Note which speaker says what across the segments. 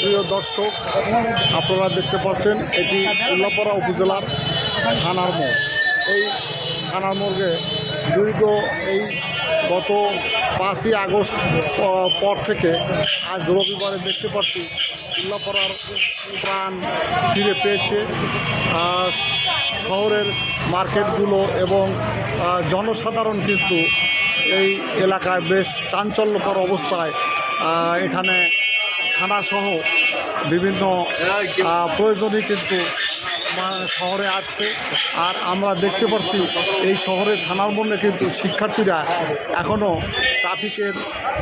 Speaker 1: প্রিয় দর্শক, আপনারা দেখতে পাচ্ছেন এটি উল্লাপাড়া উপজেলার থানার মোড়। এই থানার মোড়ে দীর্ঘ এই গত পাঁচই আগস্ট পর থেকে আজ রবিবারে দেখতে পাচ্ছি উল্লাপাড়ার প্রাণ ফিরে পেয়েছে। শহরের মার্কেটগুলো এবং জনসাধারণ কিন্তু এই এলাকায় বেশ চাঞ্চল্যকর অবস্থায় এখানে থানাসহ বিভিন্ন প্রয়োজনই কিন্তু শহরে আসছে। আর আমরা দেখতে পাচ্ছি, এই শহরে থানার মধ্যে কিন্তু শিক্ষার্থীরা এখনও ট্রাফিকের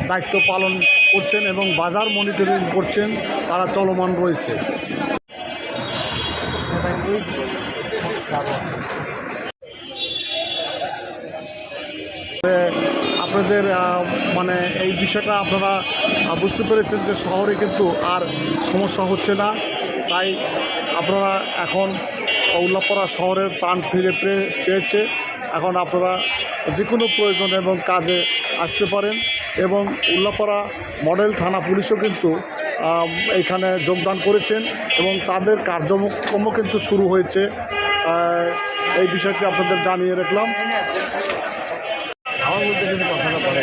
Speaker 1: দায়িত্ব পালন করছেন এবং বাজার মনিটরিং করছেন, তারা চলমান রয়েছে। আপনাদের মানে এই বিষয়টা আপনারা বুঝতে পেরেছেন যে শহরে কিন্তু আর সমস্যা হচ্ছে না। তাই আপনারা এখন উল্লাপাড়া শহরের প্রাণ ফিরে পেয়ে- পেয়েছে। এখন আপনারা যে কোনো প্রয়োজন এবং কাজে আসতে পারেন এবং উল্লাপাড়া মডেল থানা পুলিশও কিন্তু এখানে যোগদান করেছেন এবং তাদের কার্যক্রম কিন্তু শুরু হয়েছে। এই বিষয়টি আপনাদের জানিয়ে রাখলাম
Speaker 2: আমার মধ্যে কিছু কথাটা পড়ে